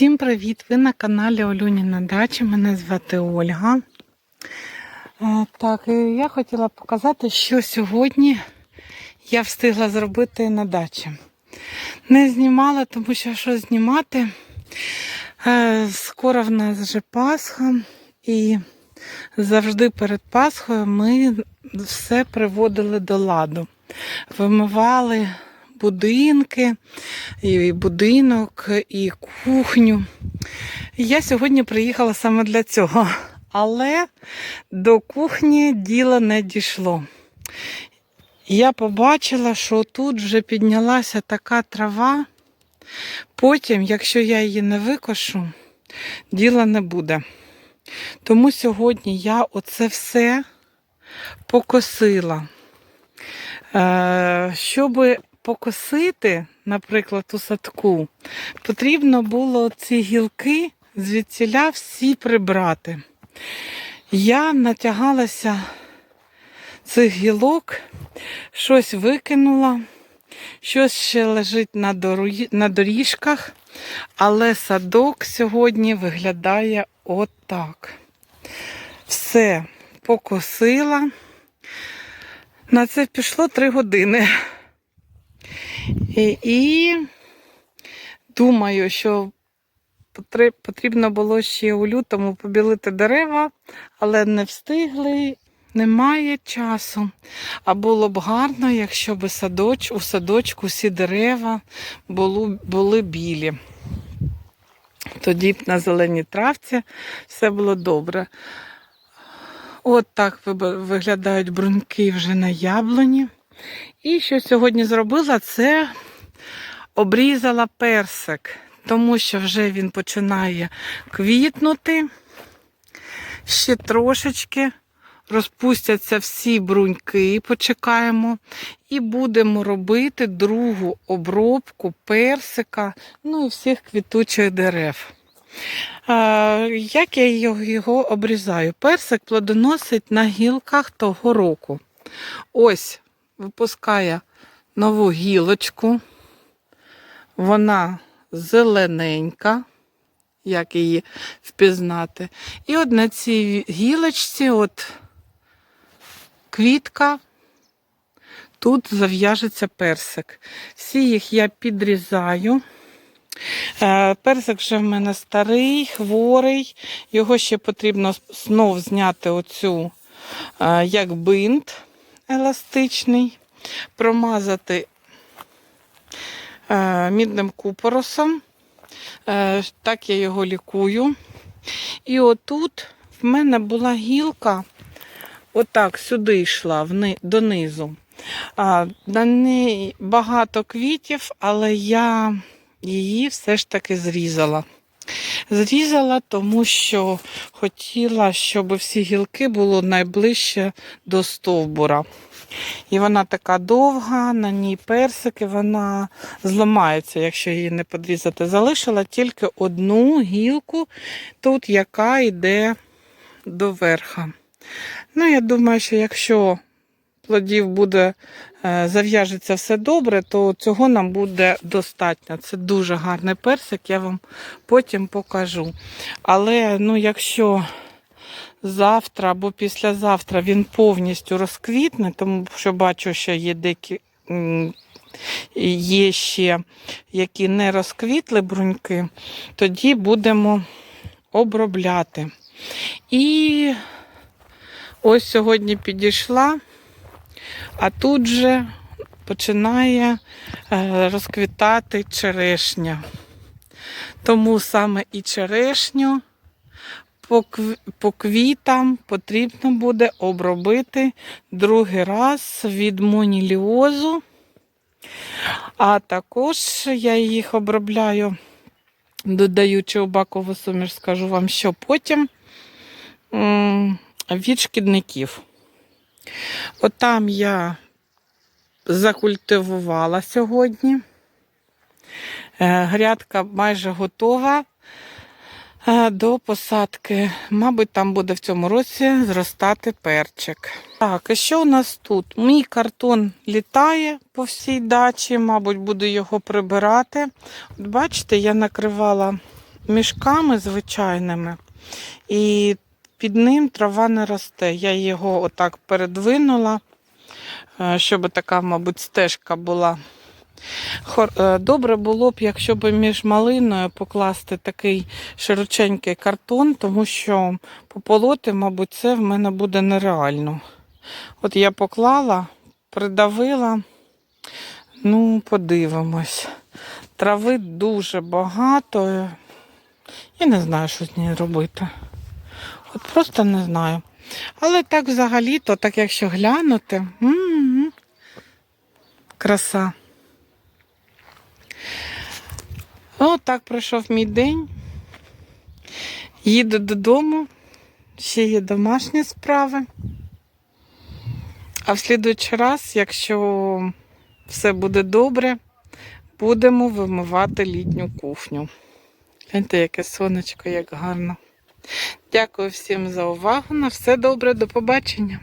Всім привіт! Ви на каналі Олюніна Дача. Мене звати Ольга. Е, Так, я хотіла показати, що сьогодні я встигла зробити на дачі. Не знімала, тому що що знімати. Е, Скоро в нас вже Пасха, і завжди перед Пасхою ми все приводили до ладу. Вимивали будинки, і будинок, і кухню. Я сьогодні приїхала саме для цього, але до кухні діло не дійшло. Я побачила, що тут вже піднялася така трава. Потім, якщо я її не викошу, діла не буде. Тому сьогодні я оце все покосила. Е, Щоб покосити, наприклад, у садку, потрібно було ці гілки звідсіля всі прибрати. Я натягалася цих гілок, щось викинула, щось ще лежить на, дорі... на доріжках, але садок сьогодні виглядає отак. Все покосила. На це пішло три години. І, і думаю, що потрібно було ще у лютому побілити дерева, але не встигли, немає часу. А було б гарно, якщо б садоч, у садочку всі дерева були, були білі. Тоді б на зеленій травці все було добре. От так виглядають бруньки вже на яблуні. І що сьогодні зробила, це обрізала персик, тому що вже він починає квітнути. Ще трошечки розпустяться всі бруньки, почекаємо. І будемо робити другу обробку персика, ну і всіх квітучих дерев. Як я його, обрізаю? Персик плодоносить на гілках того року. Ось випускає нову гілочку. Вона зелененька, як її впізнати. І от на цій гілочці, от квітка, тут зав'яжеться персик. Всі їх я підрізаю. Е, Персик вже в мене старий, хворий. Його ще потрібно знов зняти оцю е, як бинт еластичний, промазати е, мідним купоросом. Е, Так я його лікую. І отут в мене була гілка, отак сюди йшла донизу. На неї багато квітів, але я її все ж таки зрізала. Зрізала, тому що хотіла, щоб всі гілки було найближче до стовбура. І вона така довга, на ній персики, вона зламається, якщо її не подрізати. Залишила тільки одну гілку, тут яка йде до верха. Ну, я думаю, що якщо плодів буде, зав'яжеться все добре, то цього нам буде достатньо. Це дуже гарний персик, я вам потім покажу. Але ну, якщо завтра або післязавтра він повністю розквітне, тому що бачу, що є деякі. Є ще які не розквітли бруньки, тоді будемо обробляти. І ось сьогодні підійшла, а тут же починає е, розквітати черешня. Тому саме і черешню по, квітам потрібно буде обробити другий раз від моніліозу. А також я їх обробляю, додаючи бакову суміш, скажу вам, що потім від шкідників. Отам я закультивувала сьогодні. Е, Грядка майже готова е, до посадки. Мабуть, там буде в цьому році зростати перчик. Так, і що у нас тут? Мій картон літає по всій дачі, мабуть, буду його прибирати. От бачите, я накривала мішками звичайними, і під ним трава не росте. Я його отак передвинула, е, щоб така, мабуть, стежка була. Е, Добре було б, якщо б між малиною покласти такий широченький картон, тому що пополоти, мабуть, це в мене буде нереально. От я поклала, придавила, ну, подивимось. Трави дуже багато. Я не знаю, що з нею робити. От просто не знаю. Але так взагалі-то, так якщо глянути, м-м, краса. От так пройшов мій день. Їду додому, ще є домашні справи. А в слідуючий раз, якщо все буде добре, будемо вимивати літню кухню. Гляньте, яке сонечко, як гарно. Дякую всім за увагу. На все добре, до побачення.